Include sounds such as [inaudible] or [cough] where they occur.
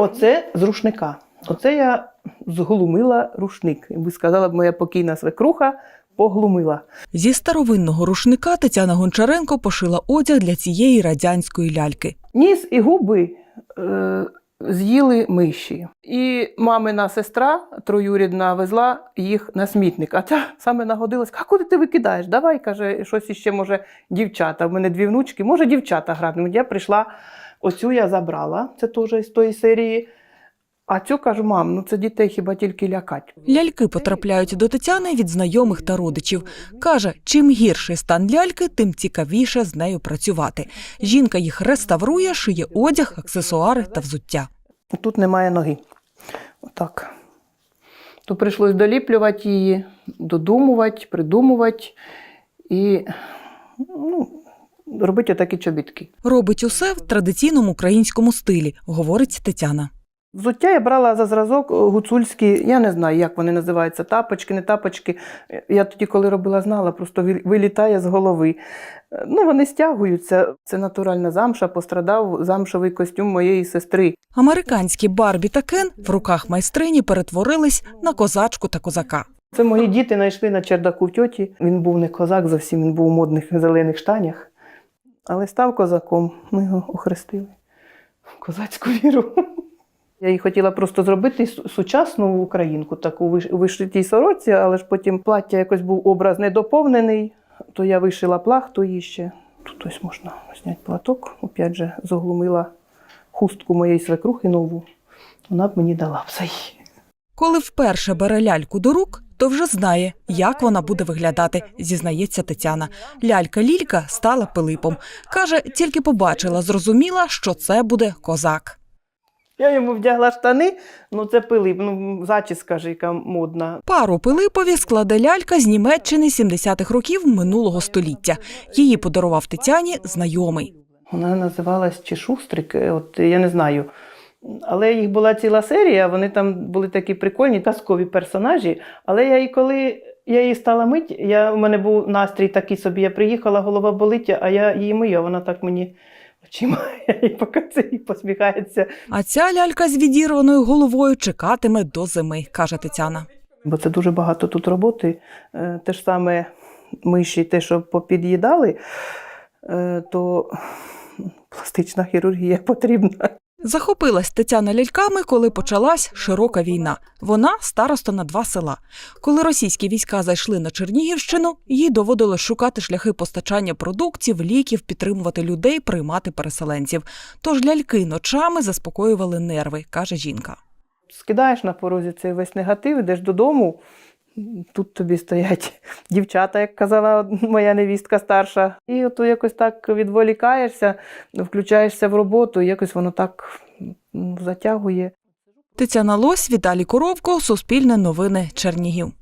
Оце з рушника. Оце я зглумила рушник. Якби сказала б моя покійна свекруха, поглумила. Зі старовинного рушника Тетяна Гончаренко пошила одяг для цієї радянської ляльки. Ніс і губи е, з'їли миші. І мамина сестра троюрідна везла їх на смітник. А ця саме нагодилась, а куди ти викидаєш? Давай, каже, щось іще, може, дівчата. У мене дві внучки, може, дівчата гратимуть. Я прийшла, оцю я забрала, це теж з тої серії. А цю кажу, мам, ну це дітей хіба тільки лякать. Ляльки потрапляють до Тетяни від знайомих та родичів. Каже, чим гірший стан ляльки, тим цікавіше з нею працювати. Жінка їх реставрує, шиє одяг, аксесуари та взуття. Тут немає ноги. Отак. То прийшлось доліплювати її, додумувати, придумувати і ну, робити отакі чобітки. Робить усе в традиційному українському стилі, говорить Тетяна. Взуття я брала за зразок е, гуцульські, я не знаю, як вони називаються, тапочки, не тапочки. Я тоді, коли робила, знала, просто вилітає з голови. Е, Ну, вони стягуються. Це натуральна замша, пострадав замшовий костюм моєї сестри. Американські Барбі та Кен в руках майстрині перетворились на козачку та козака. Це мої діти знайшли на чердаку в тьоті. Він був не козак зовсім, він був у модних зелених штанях. Але став козаком, ми його охрестили козацьку віру. Я їй хотіла просто зробити сучасну українку, таку вишитій сороці, але ж потім плаття якось був образ недоповнений, то я вишила плахту її ще. Тут ось можна зняти платок. Опять же, заглумила хустку моєї свекрухи нову. Вона б мені дала її. Коли вперше бере ляльку до рук, то вже знає, як вона буде виглядати, зізнається Тетяна. Лялька Лілька стала Пилипом. Каже, тільки побачила, зрозуміла, що це буде козак. Я йому вдягла штани, ну це Пилип, ну зачіска ж яка модна. Пару Пилипові складе лялька з Німеччини 70-х років минулого століття. Її подарував Тетяні знайомий. Вона називалась чи Шустрик, е, от я не знаю. Але їх була ціла серія, вони там були такі прикольні, казкові персонажі. Але я і коли я її стала мить, я, у мене був настрій такий собі, я приїхала, голова болить, а я її мию, вона так мені очима, [laughs] і поки це і посміхається. А ця лялька з відірваною головою чекатиме до зими, каже Тетяна. Бо це дуже багато тут роботи. Е, Те ж саме миші, те, що попід'їдали, е, то пластична хірургія потрібна. Захопилась Тетяна ляльками, коли почалась широка війна. Вона староста на два села. Коли російські війська зайшли на Чернігівщину, їй доводилось шукати шляхи постачання продуктів, ліків, підтримувати людей, приймати переселенців. Тож ляльки ночами заспокоювали нерви, каже жінка. Скидаєш на порозі цей весь негатив, йдеш додому. Тут тобі стоять [laughs] дівчата, як казала моя невістка старша. І от якось так відволікаєшся, включаєшся в роботу, і якось воно так затягує. Тетяна Лось, Віталій Коровко, Суспільне новини, Чернігів.